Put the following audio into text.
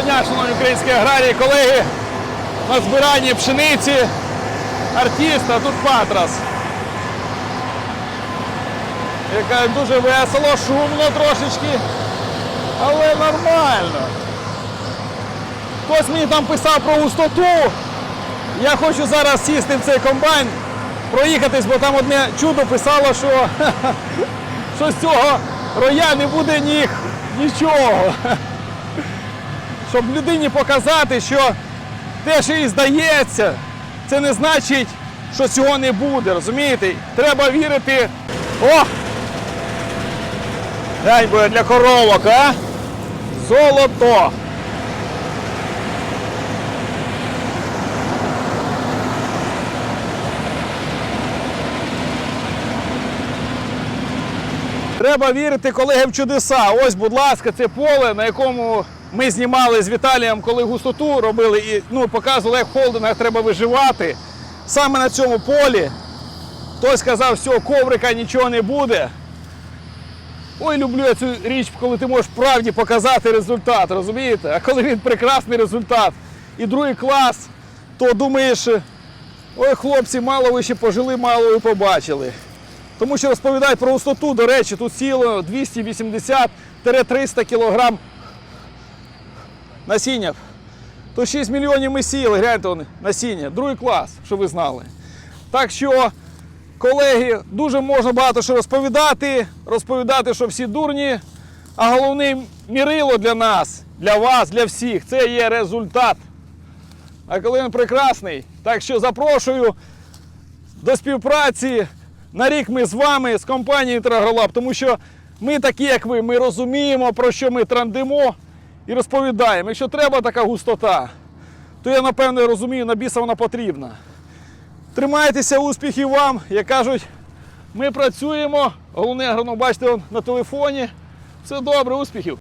Доброго дня, шановні українські аграрії, колеги. На збиранні пшениці артист, а тут патрас. Яка дуже весело, шумно трошечки, але нормально. Хтось мені там писав про густоту. Я хочу зараз сісти в цей комбайн, проїхатись, бо там одне чудо писало, що, що з цього роя не буде ніг, нічого. Щоб людині показати, що те, що їй здається, це не значить, що цього не буде. Розумієте? Треба вірити. О! Глянь буде для коровок, а? Золото! Треба вірити, колеги, в чудеса. Ось, будь ласка, це поле, на якому ми знімали з Віталієм, коли густоту робили і ну, показували, як в холдингах треба виживати. Саме на цьому полі хтось сказав, все, коврика нічого не буде. Ой, люблю я цю річ, коли ти можеш правді показати результат, розумієте? А коли він прекрасний результат і другий клас, то думаєш, ой, хлопці, мало ви ще пожили, мало ви побачили. Тому що розповідають про густоту, до речі, тут сіло 280-300 кг насіння. То 6 мільйонів ми сіяли, гляньте вони, насіння, другий клас, щоб ви знали. Так що, колеги, дуже можна багато що розповідати, розповідати, що всі дурні. А головне мірило для нас, для вас, для всіх це є результат. А коли він прекрасний, так що запрошую до співпраці. На рік ми з вами, з компанією Інтрагролаб, тому що ми такі, як ви, ми розуміємо, про що ми трандимо і розповідаємо. Якщо треба така густота, то я напевно розумію, на біса вона потрібна. Тримайтеся, успіхів вам. Як кажуть, ми працюємо. Головне бачите, на телефоні. Все добре, успіхів.